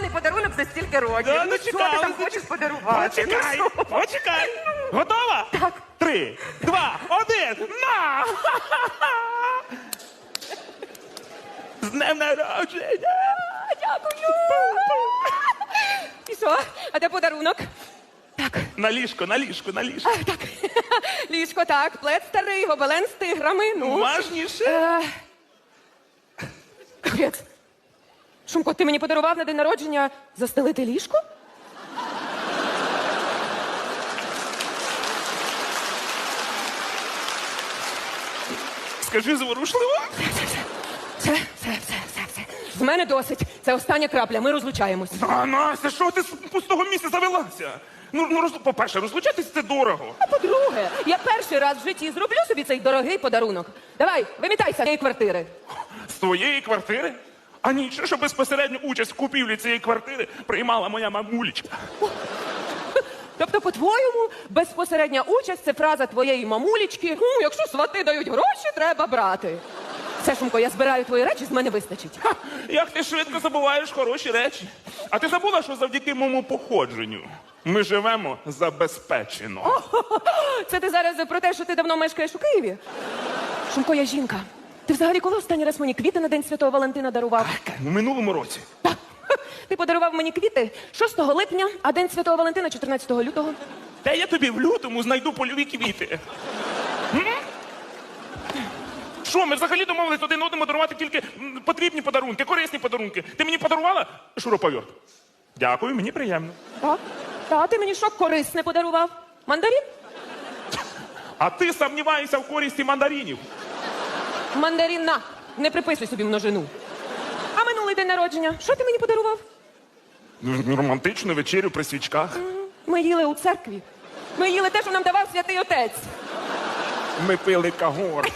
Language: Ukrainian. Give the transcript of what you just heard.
нормальний подарунок за стільки років. Да, ну ну, що ти там хочеш подарувати? Ну, Почекай, що? почекай. Готова? Так. Три, два, один, на! З днем народження! Дякую. І що? А де подарунок? Так, На ліжко, на ліжко, на ліжко. а, так. Ліжко, так, плед старий, гобелен з тиграми. Ну. Уважніше. Е, Капець. Шумко, ти мені подарував на день народження застелити ліжко? Скажи зворушливо. Все, все, все, все, все. З мене досить. Це остання крапля. Ми розлучаємось. А, Настя, що ти з пустого місця завелася? Ну, ну роз... по-перше, розлучатись це дорого. А по-друге, я перший раз в житті зроблю собі цей дорогий подарунок. Давай, вимітайся з цієї квартири. З твоєї квартири? А ні, що безпосередню участь в купівлі цієї квартири приймала моя мамулечка. Тобто, по-твоєму, безпосередня участь це фраза твоєї мамулічки. Ну, якщо свати дають гроші, треба брати. Все, Шумко, я збираю твої речі, з мене вистачить. Ха, як ти швидко забуваєш хороші речі. А ти забула, що завдяки моєму походженню ми живемо забезпечено. Це ти зараз про те, що ти давно мешкаєш у Києві? Шумко, я жінка. Ти взагалі коли останній раз мені квіти на День Святого Валентина дарував? У минулому році. Ти подарував мені квіти 6 липня, а День Святого Валентина 14 лютого. Та я тобі в лютому знайду польові квіти. М? Що, ми взагалі домовились один одному дарувати тільки м, потрібні подарунки, корисні подарунки. Ти мені подарувала шуруповерт? Дякую, мені приємно. Так? Та ти мені що корисне подарував? Мандарин? А ти сумніваєшся в користі мандаринів. Мандарин на. Не приписуй собі множину. А минулий день народження, що ти мені подарував? Ну, Романтичну вечерю при свічках. Ми їли у церкві. Ми їли те, що нам давав святий отець. Ми пили кагор.